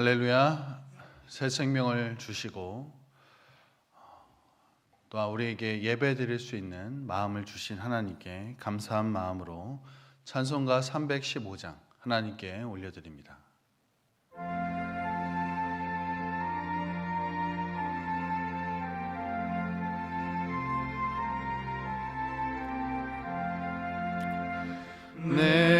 할렐루야. 새 생명을 주시고 또 우리에게 예배 드릴 수 있는 마음을 주신 하나님께 감사한 마음으로 찬송가 315장 하나님께 올려드립니다. 내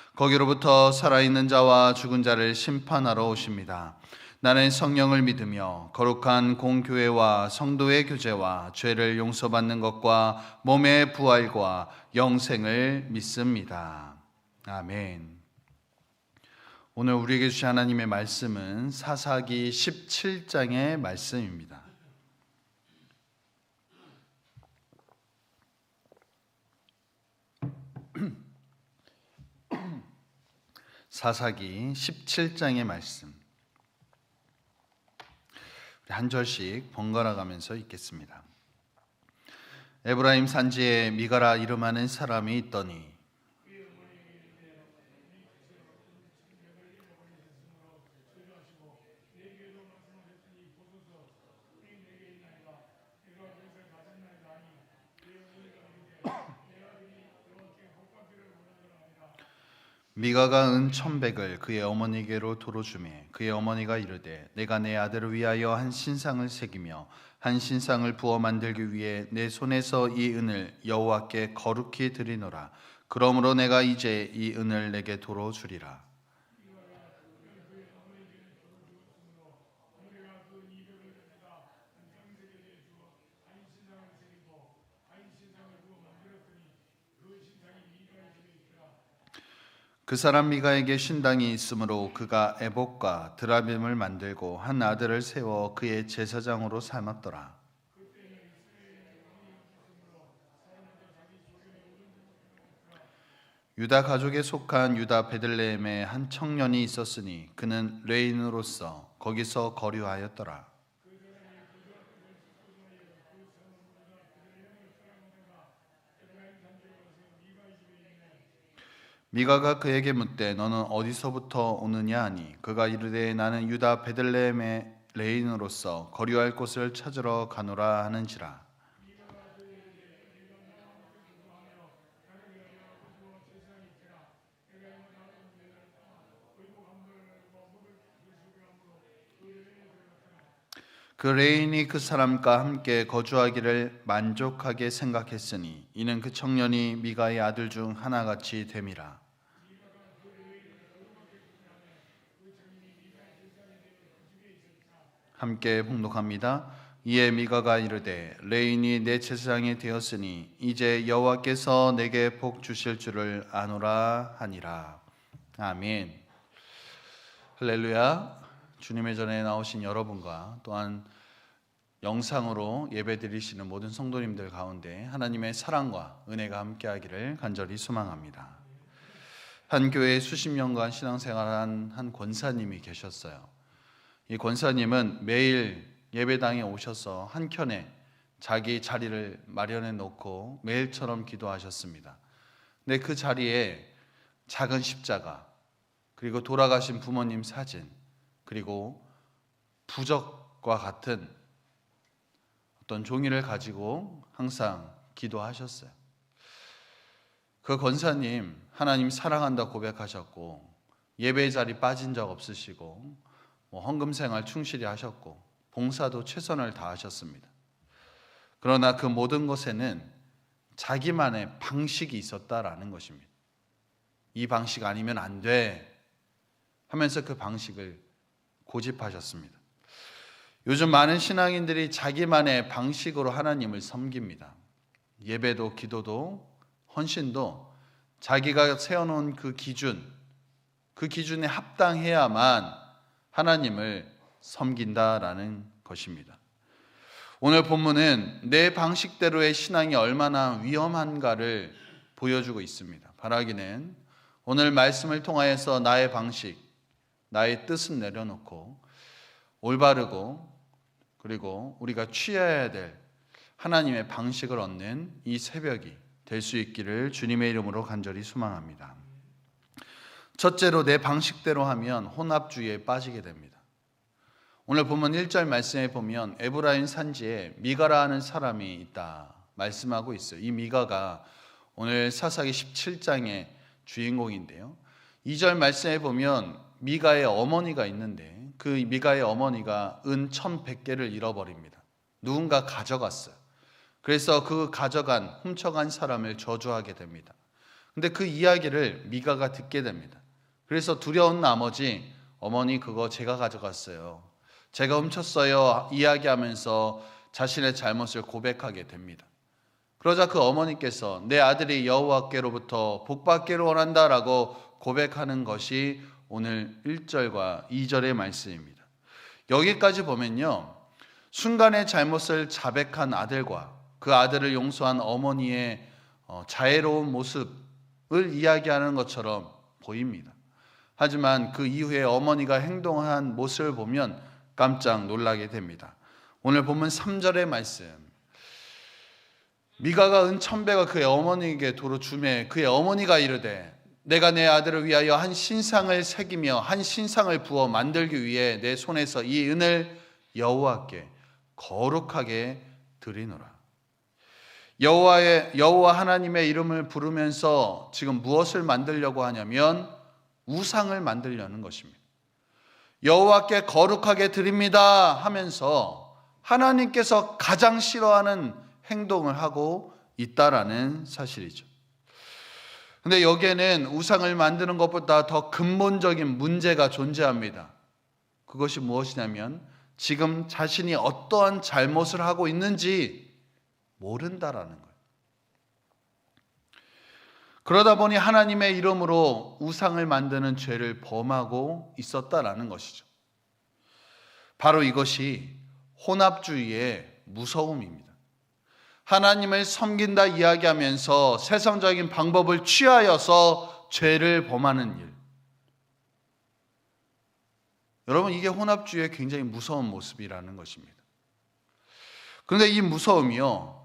거기로부터 살아있는 자와 죽은 자를 심판하러 오십니다. 나는 성령을 믿으며 거룩한 공교회와 성도의 교제와 죄를 용서받는 것과 몸의 부활과 영생을 믿습니다. 아멘. 오늘 우리에게 주신 하나님의 말씀은 사사기 17장의 말씀입니다. 사사기 17장의 말씀. 우리 한 절씩 번갈아 가면서 읽겠습니다. 에브라임 산지에 미가라 이름하는 사람이 있더니 미가가 은 천백을 그의 어머니에게로 도로 주매 그의 어머니가 이르되 내가 내 아들을 위하여 한 신상을 새기며 한 신상을 부어 만들기 위해 내 손에서 이 은을 여호와께 거룩히 드리노라. 그러므로 내가 이제 이 은을 내게 도로 주리라 그 사람 미가에게 신당이 있으므로 그가 에복과 드라빔을 만들고 한 아들을 세워 그의 제사장으로 삼았더라. 유다 가족에 속한 유다 베들레헴에 한 청년이 있었으니 그는 레인으로서 거기서 거류하였더라. 미가가 그에게 묻되 너는 어디서부터 오느냐 하니? 그가 이르되 나는 유다 베들레헴의 레인으로서 거류할 곳을 찾으러 가노라 하는지라. 그 레인이 그 사람과 함께 거주하기를 만족하게 생각했으니 이는 그 청년이 미가의 아들 중 하나같이 됨이라 함께 봉독합니다. 이에 미가가 이르되 레인이 내 제사장이 되었으니 이제 여호와께서 내게 복 주실 줄을 아노라 하니라. 아멘. 할렐루야. 주님의 전에 나오신 여러분과 또한 영상으로 예배드리시는 모든 성도님들 가운데 하나님의 사랑과 은혜가 함께하기를 간절히 소망합니다. 한 교회에 수십 년간 신앙생활한 한 권사님이 계셨어요. 이 권사님은 매일 예배당에 오셔서 한켠에 자기 자리를 마련해 놓고 매일처럼 기도하셨습니다. 근데 그 자리에 작은 십자가, 그리고 돌아가신 부모님 사진, 그리고 부적과 같은 어떤 종이를 가지고 항상 기도하셨어요. 그 권사님 하나님 사랑한다 고백하셨고 예배 자리 빠진 적 없으시고 뭐 헌금 생활 충실히 하셨고 봉사도 최선을 다하셨습니다. 그러나 그 모든 것에는 자기만의 방식이 있었다라는 것입니다. 이 방식 아니면 안 돼. 하면서 그 방식을 고집하셨습니다. 요즘 많은 신앙인들이 자기만의 방식으로 하나님을 섬깁니다. 예배도 기도도 헌신도 자기가 세워놓은 그 기준, 그 기준에 합당해야만 하나님을 섬긴다라는 것입니다. 오늘 본문은 내 방식대로의 신앙이 얼마나 위험한가를 보여주고 있습니다. 바라기는 오늘 말씀을 통하여서 나의 방식, 나의 뜻은 내려놓고 올바르고 그리고 우리가 취해야 될 하나님의 방식을 얻는 이 새벽이 될 수 있기를 주님의 이름으로 간절히 소망합니다. 첫째로 내 방식대로 하면 혼합주의에 빠지게 됩니다. 오늘 보면 1절 말씀에 보면 에브라임 산지에 미가라 하는 사람이 있다 말씀하고 있어요. 이 미가가 오늘 사사기 17장의 주인공인데요. 2절 말씀에 보면 미가의 어머니가 있는데 그 미가의 어머니가 은 1100개를 잃어버립니다. 누군가 가져갔어요. 그래서 그 가져간 훔쳐간 사람을 저주하게 됩니다. 근데 그 이야기를 미가가 듣게 됩니다. 그래서 두려운 나머지 어머니 그거 제가 가져갔어요. 제가 훔쳤어요. 이야기하면서 자신의 잘못을 고백하게 됩니다. 그러자 그 어머니께서 내 아들이 여호와께로부터 복받기를 원한다라고 고백하는 것이 오늘 1절과 2절의 말씀입니다. 여기까지 보면요. 순간의 잘못을 자백한 아들과 그 아들을 용서한 어머니의 어, 자애로운 모습을 이야기하는 것처럼 보입니다. 하지만 그 이후에 어머니가 행동한 모습을 보면 깜짝 놀라게 됩니다. 오늘 보면 3절의 말씀. 미가가 은 천배가 그의 어머니에게 도로 주매 그의 어머니가 이르되 내가 내 아들을 위하여 한 신상을 새기며 한 신상을 부어 만들기 위해 내 손에서 이 은을 여호와께 거룩하게 드리노라. 여호와의 여호와 하나님의 이름을 부르면서 지금 무엇을 만들려고 하냐면 우상을 만들려는 것입니다. 여호와께 거룩하게 드립니다 하면서 하나님께서 가장 싫어하는 행동을 하고 있다라는 사실이죠. 근데 여기에는 우상을 만드는 것보다 더 근본적인 문제가 존재합니다. 그것이 무엇이냐면 지금 자신이 어떠한 잘못을 하고 있는지 모른다라는 거예요. 그러다 보니 하나님의 이름으로 우상을 만드는 죄를 범하고 있었다라는 것이죠. 바로 이것이 혼합주의의 무서움입니다. 하나님을 섬긴다 이야기하면서 세상적인 방법을 취하여서 죄를 범하는 일. 여러분, 이게 혼합주의의 굉장히 무서운 모습이라는 것입니다. 그런데 이 무서움이요,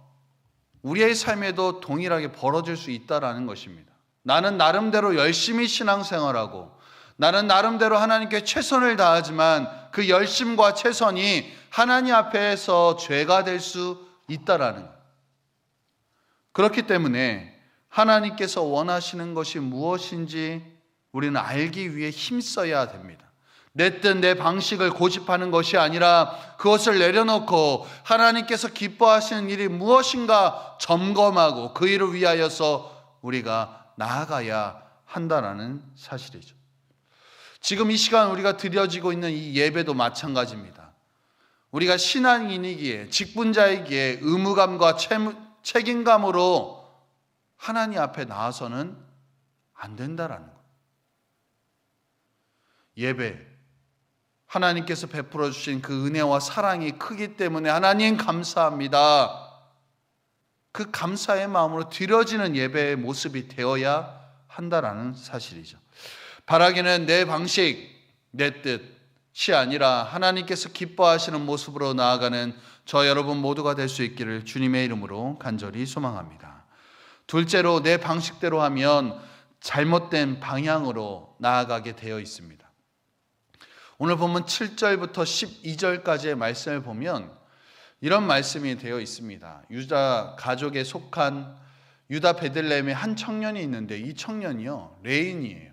우리의 삶에도 동일하게 벌어질 수 있다라는 것입니다. 나는 나름대로 열심히 신앙생활하고 나는 나름대로 하나님께 최선을 다하지만 그 열심과 최선이 하나님 앞에서 죄가 될 수 있다라는 것. 그렇기 때문에 하나님께서 원하시는 것이 무엇인지 우리는 알기 위해 힘써야 됩니다. 내 뜻, 내 방식을 고집하는 것이 아니라 그것을 내려놓고 하나님께서 기뻐하시는 일이 무엇인가 점검하고 그 일을 위하여서 우리가 나아가야 한다라는 사실이죠. 지금 이 시간 우리가 드려지고 있는 이 예배도 마찬가지입니다. 우리가 신앙인이기에 직분자이기에 의무감과 책임감으로 하나님 앞에 나와서는 안 된다라는 것. 예배 하나님께서 베풀어 주신 그 은혜와 사랑이 크기 때문에 하나님 감사합니다. 그 감사의 마음으로 드려지는 예배의 모습이 되어야 한다라는 사실이죠. 바라기는 내 방식, 내 뜻이 아니라 하나님께서 기뻐하시는 모습으로 나아가는 저 여러분 모두가 될 수 있기를 주님의 이름으로 간절히 소망합니다. 둘째로 내 방식대로 하면 잘못된 방향으로 나아가게 되어 있습니다. 오늘 보면 7절부터 12절까지의 말씀을 보면 이런 말씀이 되어 있습니다. 유다 가족에 속한 유다 베들레헴의 한 청년이 있는데 이 청년이요 레인이에요.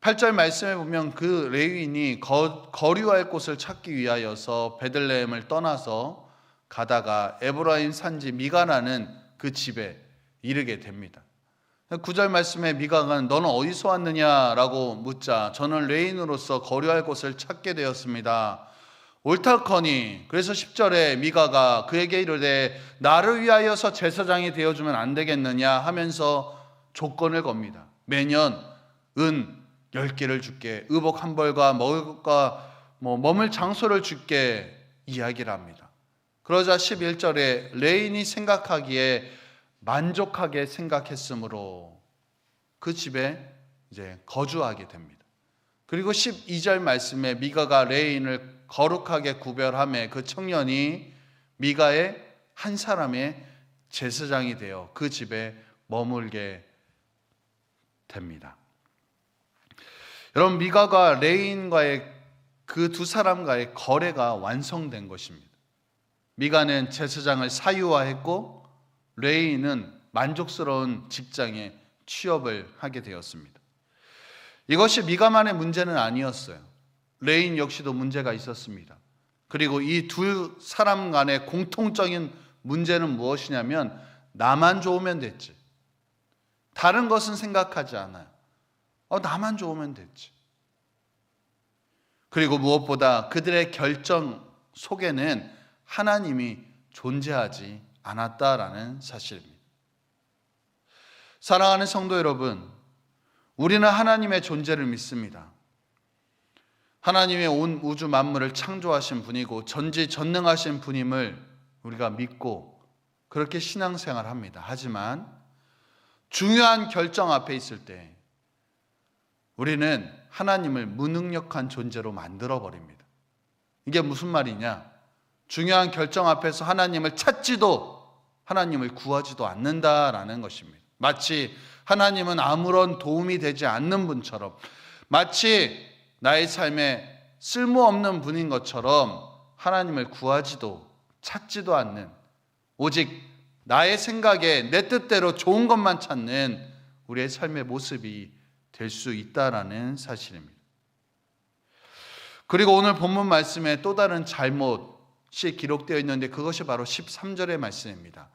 8절 말씀에 보면 그 레인이 거, 거류할 곳을 찾기 위하여서 베들레헴을 떠나서 가다가 에브라임 산지 미가라는 그 집에 이르게 됩니다. 9절 말씀에 미가가 너는 어디서 왔느냐라고 묻자 저는 레인으로서 거류할 곳을 찾게 되었습니다. 옳다커니 그래서 10절에 미가가 그에게 이르되 나를 위하여서 제사장이 되어주면 안 되겠느냐 하면서 조건을 겁니다. 매년 은 10개를 줄게 의복 한 벌과 먹을 것과 뭐 머물 장소를 줄게 이야기를 합니다. 그러자 11절에 레인이 생각하기에 만족하게 생각했으므로 그 집에 이제 거주하게 됩니다. 그리고 12절 말씀에 미가가 레인을 거룩하게 구별함에 그 청년이 미가의 한 사람의 제사장이 되어 그 집에 머물게 됩니다. 여러분 미가가 레인과의 그 두 사람과의 거래가 완성된 것입니다. 미가는 제사장을 사유화했고 레이는 만족스러운 직장에 취업을 하게 되었습니다. 이것이 미가만의 문제는 아니었어요. 레인 역시도 문제가 있었습니다. 그리고 이 두 사람 간의 공통적인 문제는 무엇이냐면 나만 좋으면 됐지. 다른 것은 생각하지 않아요. 어, 나만 좋으면 됐지. 그리고 무엇보다 그들의 결정 속에는 하나님이 존재하지 않았다라는 사실입니다. 사랑하는 성도 여러분, 우리는 하나님의 존재를 믿습니다. 하나님의 온 우주 만물을 창조하신 분이고 전지 전능하신 분임을 우리가 믿고 그렇게 신앙생활 합니다. 하지만 중요한 결정 앞에 있을 때 우리는 하나님을 무능력한 존재로 만들어 버립니다. 이게 무슨 말이냐? 중요한 결정 앞에서 하나님을 찾지도 하나님을 구하지도 않는다라는 것입니다. 마치 하나님은 아무런 도움이 되지 않는 분처럼 마치 나의 삶에 쓸모없는 분인 것처럼 하나님을 구하지도 찾지도 않는 오직 나의 생각에 내 뜻대로 좋은 것만 찾는 우리의 삶의 모습이 될 수 있다라는 사실입니다. 그리고 오늘 본문 말씀에 또 다른 잘못 이 기록되어 있는데 그것이 바로 13절의 말씀입니다.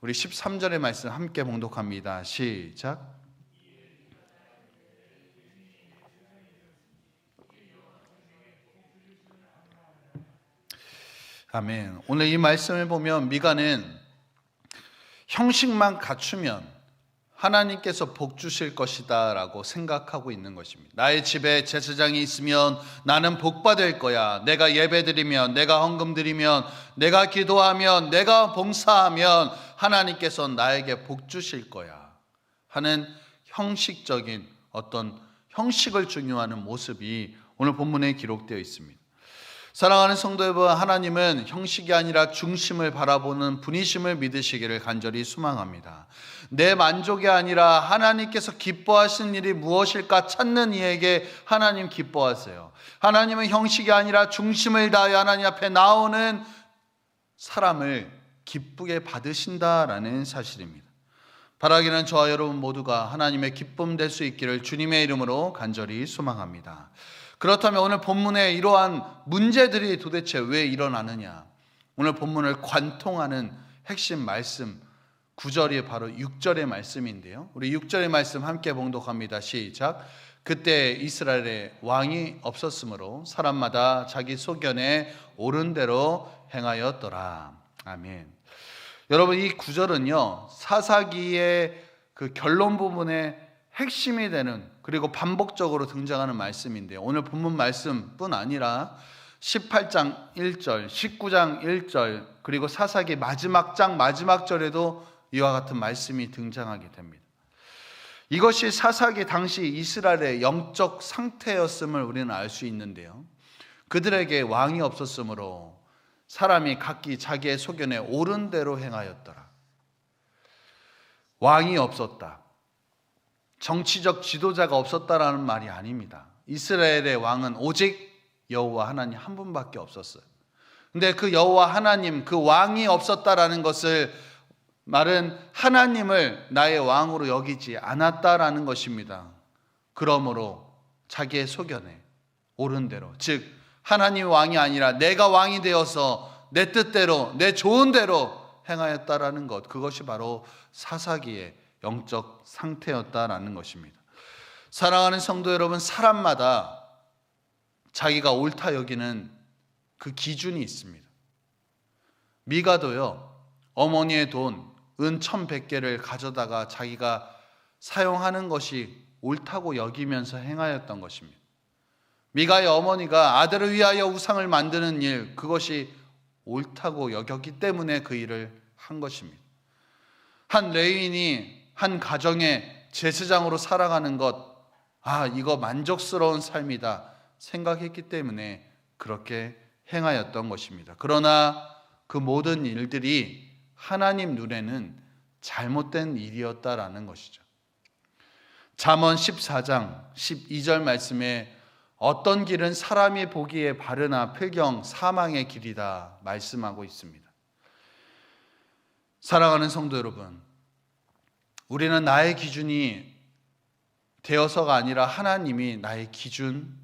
우리 13절의 말씀 함께 봉독합니다. 시작. 아멘. 오늘 이 말씀을 보면 미가는 형식만 갖추면 하나님께서 복 주실 것이다라고 생각하고 있는 것입니다. 나의 집에 제사장이 있으면 나는 복 받을 거야. 내가 예배드리면, 내가 헌금 드리면, 내가 기도하면, 내가 봉사하면 하나님께서 나에게 복 주실 거야. 하는 형식적인 어떤 형식을 중요하는 모습이 오늘 본문에 기록되어 있습니다. 사랑하는 성도 여러분, 하나님은 형식이 아니라 중심을 바라보는 분이심을 믿으시기를 간절히 소망합니다. 내 만족이 아니라 하나님께서 기뻐하시는 일이 무엇일까 찾는 이에게 하나님 기뻐하세요. 하나님은 형식이 아니라 중심을 다해 하나님 앞에 나오는 사람을 기쁘게 받으신다라는 사실입니다. 바라기는 저와 여러분 모두가 하나님의 기쁨 될 수 있기를 주님의 이름으로 간절히 소망합니다. 그렇다면 오늘 본문에 이러한 문제들이 도대체 왜 일어나느냐? 오늘 본문을 관통하는 핵심 말씀 9절이 바로 6절의 말씀인데요. 우리 6절의 말씀 함께 봉독합니다. 시작. 그때 이스라엘에 왕이 없었으므로 사람마다 자기 소견에 옳은 대로 행하였더라. 아멘. 여러분 이 구절은요 사사기의 그 결론 부분에 핵심이 되는 그리고 반복적으로 등장하는 말씀인데요. 오늘 본문 말씀뿐 아니라 18장 1절, 19장 1절, 그리고 사사기 마지막 장 마지막 절에도 이와 같은 말씀이 등장하게 됩니다. 이것이 사사기 당시 이스라엘의 영적 상태였음을 우리는 알 수 있는데요. 그들에게 왕이 없었으므로 사람이 각기 자기의 소견에 옳은 대로 행하였더라. 왕이 없었다. 정치적 지도자가 없었다라는 말이 아닙니다. 이스라엘의 왕은 오직 여호와 하나님 한 분밖에 없었어요. 근데 그 여호와 하나님 그 왕이 없었다라는 것을 말은 하나님을 나의 왕으로 여기지 않았다라는 것입니다. 그러므로 자기의 소견에 옳은 대로 즉 하나님 왕이 아니라 내가 왕이 되어서 내 뜻대로 내 좋은 대로 행하였다라는 것 그것이 바로 사사기의 영적 상태였다라는 것입니다. 사랑하는 성도 여러분, 사람마다 자기가 옳다 여기는 그 기준이 있습니다. 미가도요, 어머니의 돈, 은 천백 개를 가져다가 자기가 사용하는 것이 옳다고 여기면서 행하였던 것입니다. 미가의 어머니가 아들을 위하여 우상을 만드는 일, 그것이 옳다고 여겼기 때문에 그 일을 한 것입니다. 한 레인이 한 가정의 제사장으로 살아가는 것, 아, 이거 만족스러운 삶이다 생각했기 때문에 그렇게 행하였던 것입니다. 그러나 그 모든 일들이 하나님 눈에는 잘못된 일이었다라는 것이죠. 잠언 14장 12절 말씀에 어떤 길은 사람이 보기에 바르나 필경 사망의 길이다 말씀하고 있습니다. 사랑하는 성도 여러분, 우리는 나의 기준이 되어서가 아니라 하나님이 나의 기준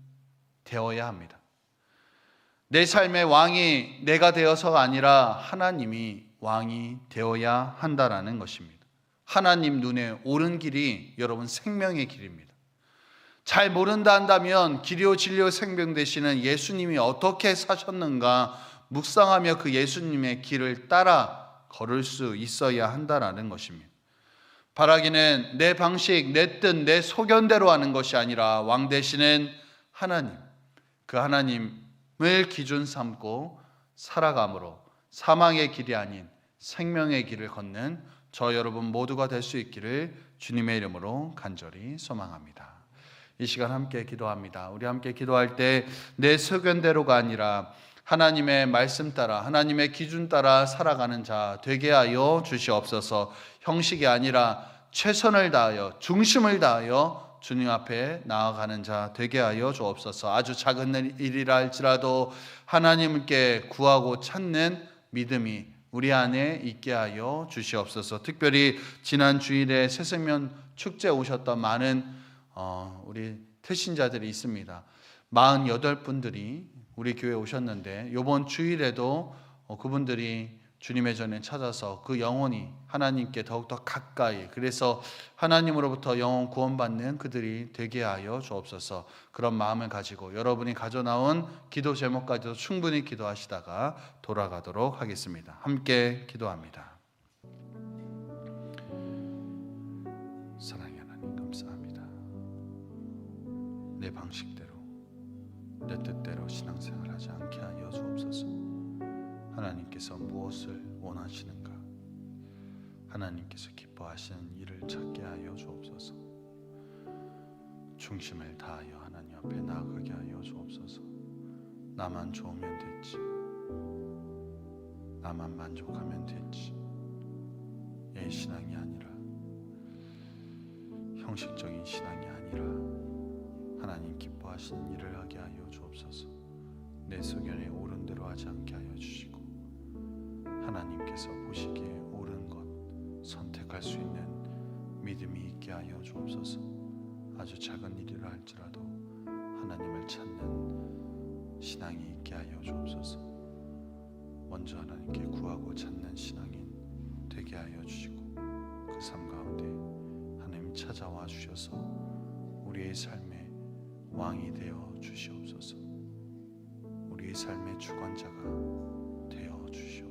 되어야 합니다. 내 삶의 왕이 내가 되어서가 아니라 하나님이 왕이 되어야 한다라는 것입니다. 하나님 눈에 옳은 길이 여러분 생명의 길입니다. 잘 모른다 한다면 길이요 진리요 생명 되시는 예수님이 어떻게 사셨는가 묵상하며 그 예수님의 길을 따라 걸을 수 있어야 한다라는 것입니다. 바라기는 내 방식, 내 뜻, 내 소견대로 하는 것이 아니라 왕 되시는 하나님, 그 하나님을 기준 삼고 살아감으로 사망의 길이 아닌 생명의 길을 걷는 저 여러분 모두가 될 수 있기를 주님의 이름으로 간절히 소망합니다. 이 시간 함께 기도합니다. 우리 함께 기도할 때 내 소견대로가 아니라 하나님의 말씀 따라 하나님의 기준 따라 살아가는 자 되게 하여 주시옵소서. 형식이 아니라 최선을 다하여 중심을 다하여 주님 앞에 나아가는 자 되게 하여 주옵소서. 아주 작은 일이라 할지라도 하나님께 구하고 찾는 믿음이 우리 안에 있게 하여 주시옵소서. 특별히 지난 주일에 새생명 축제 오셨던 많은 어, 우리 태신자들이 있습니다. 48분들이 우리 교회 오셨는데 이번 주일에도 어, 그분들이 주님의 전에 찾아서 그 영혼이 하나님께 더욱더 가까이 그래서 하나님으로부터 영혼 구원받는 그들이 되게 하여 주옵소서 그런 마음을 가지고 여러분이 가져나온 기도 제목까지도 충분히 기도하시다가 돌아가도록 하겠습니다. 함께 기도합니다. 사랑의 하나님 감사합니다. 내 방식대로 내 뜻대로 신앙생활하지 않게 하여 주옵소서. 하나님께서 무엇을 원하시는가? 하나님께서 기뻐하시는 일을 찾게 하여 주옵소서. 중심을 다하여 하나님 앞에 나아가게 하여 주옵소서. 나만 좋으면 됐지. 나만 만족하면 됐지. 예 신앙이 아니라 형식적인 신앙이 아니라 하나님 기뻐하시는 일을 하게 하여 주옵소서. 내 소견에 옳은 대로 하지 않게 하여 주시고 하나님께서 보시기에 옳은 것 선택할 수 있는 믿음이 있게 하여 주옵소서. 아주 작은 일이라 할지라도 하나님을 찾는 신앙이 있게 하여 주옵소서. 먼저 하나님께 구하고 찾는 신앙인 되게 하여 주시고 그 삶 가운데 하나님 찾아와 주셔서 우리의 삶의 왕이 되어 주시옵소서. 우리의 삶의 주관자가 되어 주시옵소서.